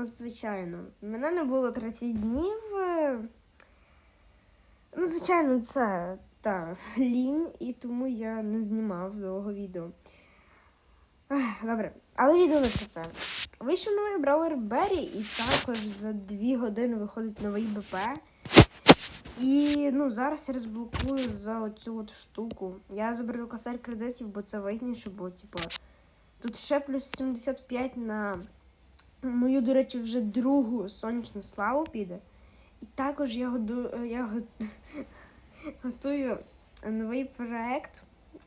Ну, звичайно. Мене не було 30 днів. е, Ну, звичайно, це та лінь, і тому я не знімав довго відео. Добре, але відео не про це. Вийшов новий браулер Беррі, і також за 2 години виходить новий БП. І ну, зараз я розблокую за оцю от штуку. Я заберу косарь кредитів, бо це вигідніше, бо типу, тут ще плюс 75 на мою, до речі, вже другу сонячну славу піде. І також я, году, я готую новий проект.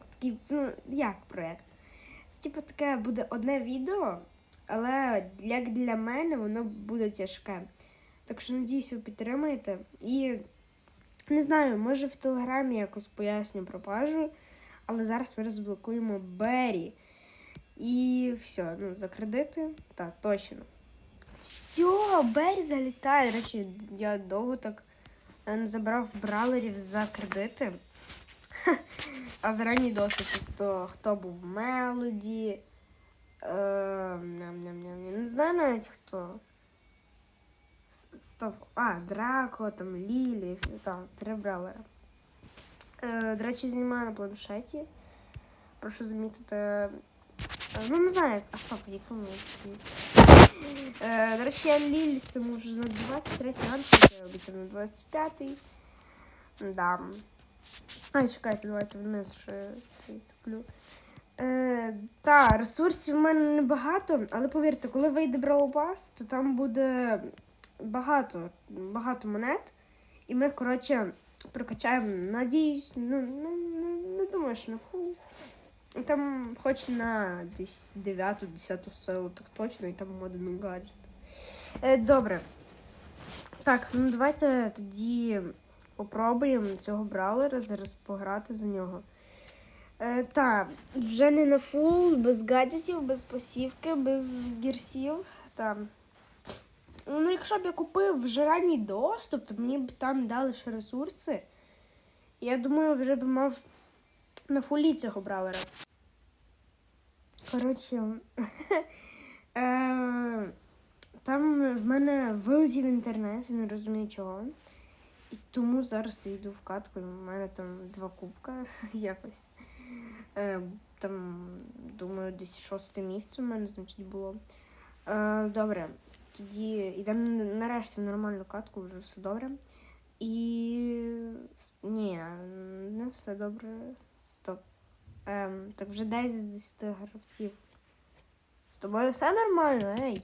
Такий, ну, як проект? Це типу таке буде одне відео, але як для мене воно буде тяжке. Так що надіюсь, ви підтримаєте. І не знаю, може в телеграмі якось поясню пропажу, але зараз ми розблокуємо Беррі. І все, ну, за кредити, так, точно. Все, Беррі залітає. До речі, я довго так е, не забрав браулерів за кредити. А за ранній досвід, то хто був Мелоді. Е, не знаю навіть хто. Стоп. А, Драко, там Лілі, там, три браулера. Е, до речі, знімаю на планшеті. Прошу замітити. Е, Ну, не знаю, а стоп, якому. Е, до речі, я Ліліс можу на 23 ранку, обіцяв на 25-й. Да. Ай, чекайте, давайте вниз ще туплю. Е, та, ресурсів в мене небагато, але повірте, коли вийде Brawl Pass, то там буде багато, багато монет. І ми, коротше, прокачаємо, надіюсь, ну, не, не, не думаю, що на фул. Там хоч на десь 9-10 силу, так точно, і там один гаджет. Е, добре. Так, ну давайте тоді попробуємо цього браулера зараз пограти за нього. Е, так, вже не на фул, без гаджетів, без посівки, без гірсів. Там. Ну, якщо б я купив вже ранній доступ, то мені б там дали ще ресурси. Я думаю, вже б мав на фулі цього браулера. Коротше, е, там в мене вилетів інтернет, я не розумію чого. І тому зараз я йду в катку, і в мене там два кубка якось. Е, там, думаю, десь шосте місце у мене, значить, було. Е, добре, тоді йдемо нарешті в нормальну катку, вже все добре. І. Ні, не все добре. Стоп. Ем, так вже 10 з 10 гравців. З тобою все нормально, ей.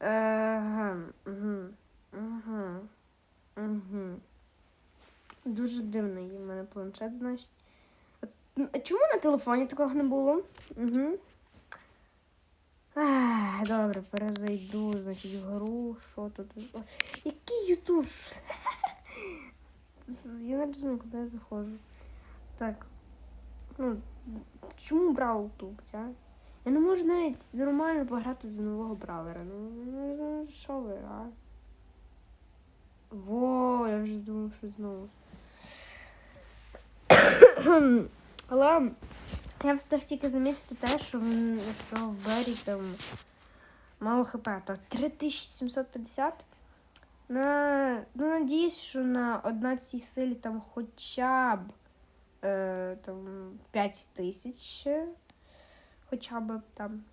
Ага, угу. Дуже дивний в мене планшет, значить. А чому на телефоні такого не було? Угу. Ах, добре, перезайду, значить, в гру. Що тут? Який ютуб? Я не розумію, куди я заходжу. Так. Ну, чому брав тут, а? Я не можу навіть нормально пограти за нового бравера. Ну, ну, ну, що ви, а? Во, я вже думав, що знову. Але я встиг тільки замітити те, що, в- що в Бері там мало хп. Так, 3750. На, ну, надіюсь, що на 11 силі там хоча б е, там 5 тисяч. Хоча б там.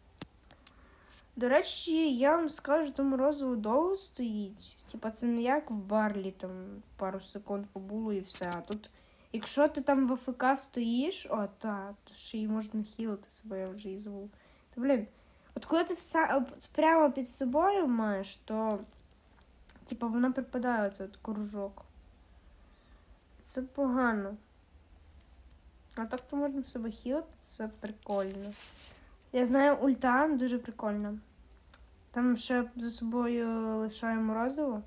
До речі, я вам скажу, там морозиво довго стоїть. Типа це не як в барлі там пару секунд побуло і все. А тут, якщо ти там в АФК стоїш, о, та, то ще й можна хілити себе, я вже і забув. То, блін, от коли ти прямо під собою маєш, то типа вона припадає оце от кружок. Це погано. А так то можна себе хілити, це прикольно. Я знаю, ульта дуже прикольна. Там ще за собою лишаю морозиво.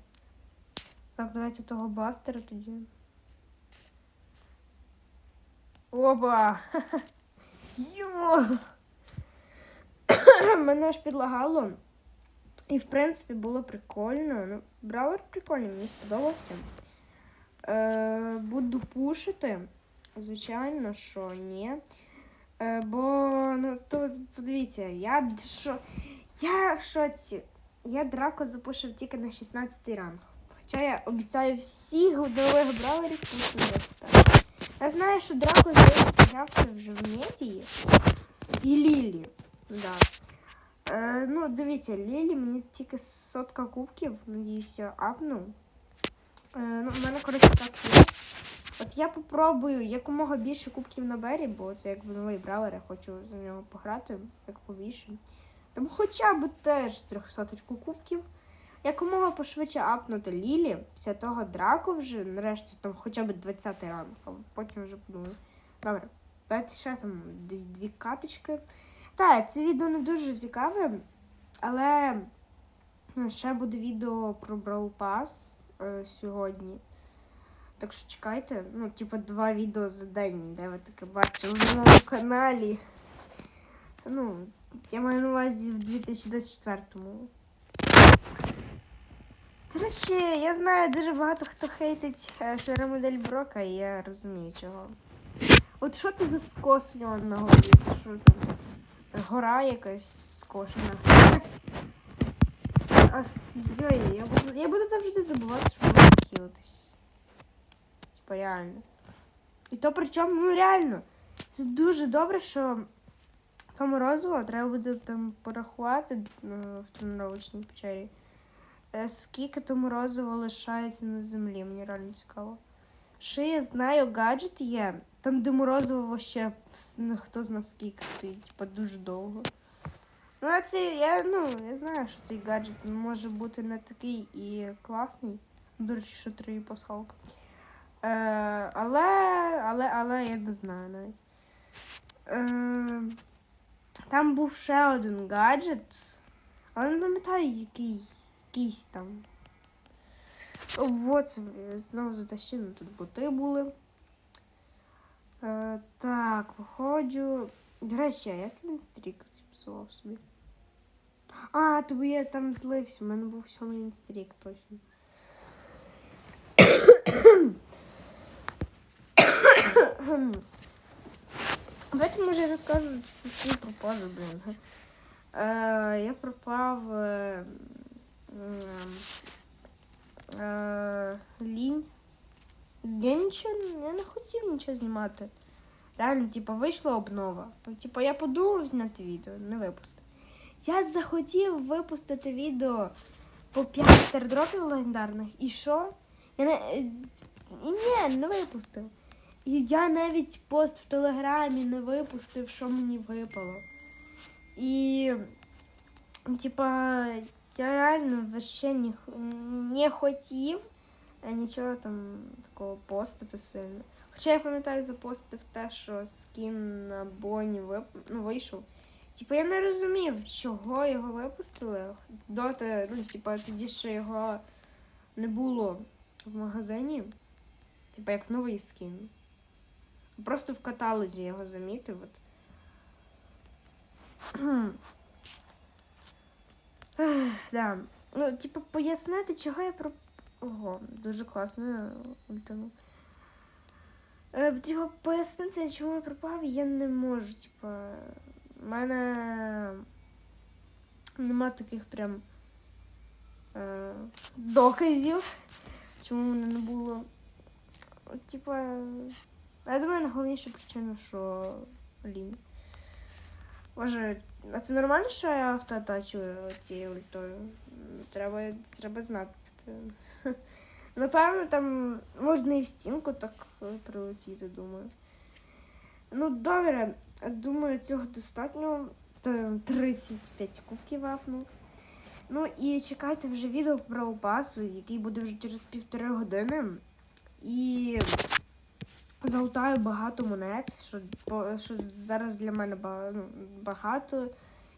Так, давайте того бастера тоді. Опа! Йо! Мене аж підлагало. І, в принципі, було прикольно. Ну, браулер прикольний, мені сподобався. Е, буду пушити. Звичайно, що ні. Е, бо ну то подивіться, я що. Я в шоці. Я драко запушив тільки на 16 ранг. Хоча я обіцяю всіх нових браверів пустити. Я знаю, що драко піднявся вже в метії. І Лілі. Да. Е, ну, дивіться, Лілі мені тільки сотка кубків, надіюся, апну. Е, ну, в мене, коротше, так є. От я попробую якомога більше кубків на Бері, бо це як новий бравер, я хочу за нього пограти, як побільше. Тому хоча б теж трьохсоточку кубків. Якомога пошвидше апнути Лілі, після того драку вже, нарешті, там хоча б 20 ранг, а потім вже подумаю. Добре, давайте ще там десь дві каточки. Так, це відео не дуже цікаве, але ну, ще буде відео про Brawl Pass е, сьогодні. Так що чекайте, ну, типу, два відео за день, де ви таке бачили на моєму каналі. Ну, я маю на увазі в 2024-му. До речі, я знаю дуже багато хто хейтить е, сира модель Брока, і я розумію чого. От що це за скос в нього на голові? Що там? Гора якась скошена. Ах, я буду, я буду завжди забувати, що можна хілитись. Типа реально. І то причому, ну реально, це дуже добре, що то морозиво треба буде там порахувати е, в тренувачній печері. Е, Скільки то морозиво лишається на землі, мені реально цікаво. Ще я знаю, гаджет є, там, де морозиво с- хто зна скільки стоїть, типа дуже довго. Ну, а це я, ну, я знаю, що цей гаджет може бути не такий і класний. До речі, що три пасхалка. Е, але, але, але я не знаю навіть. Е, там був ще один гаджет, але не пам'ятаю, який якийсь там. Вот, знову затащив, ну, тут боти були. Е, так, виходжу. До речі, а як він стрік зіпсував собі? А, тобі я там злився, у мене був сьомий інстрік, точно. Давайте, може, я розкажу всі пропази, блін. Е, я пропав е, м, е, лінь. Я нічого, я не хотів нічого знімати. Реально, типу, вийшла обнова. Типу, я подумав зняти відео, не випустив. Я захотів випустити відео по 5 стардропів легендарних. І що? Я не... І ні, не випустив. І я навіть пост в Телеграмі не випустив, що мені випало. І, типа, я реально вообще не, не хотів нічого там такого постити сильно. Хоча я пам'ятаю, запостив те, що скін на Боні вип... ну, вийшов. Типа я не розумів, чого його випустили. Доти, ну, типа, тоді ще його не було в магазині. Типа як новий скін. Просто в каталозі його замітив. От. Да. Ну, типу, пояснити, чого я про. Ого, дуже класно я ультанув. Е, типу, пояснити, чому я пропав, я не можу. Типа, в мене нема таких прям е, доказів, чому мене не було. Типа, я думаю, найголовніша причина, що лінь. Може, а це нормально, що я автоатачую цією ультою? Треба, треба знати. Напевно, там можна і в стінку так е, прилетіти, думаю. Ну, добре, думаю, цього достатньо. Та 35 кубків вафнув. Ну і чекайте вже відео про опасу, який буде вже через півтори години. І залутаю багато монет, що, що зараз для мене ну, багато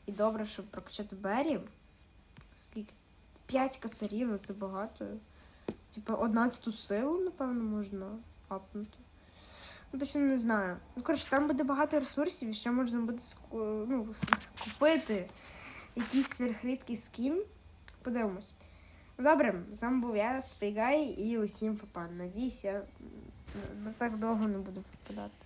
і добре, щоб прокачати Бері. Скільки? 5 косарів, це багато. Типа 11 силу, напевно, можна папнути. Ну, Точно не знаю. Ну, коротше, там буде багато ресурсів і ще можна буде ну, купити якийсь сверхрідкий скін. Подивимось. Ну, добре, з вами був я, Спігай, і усім папа. Надіюсь, я на так довго не буду попадати.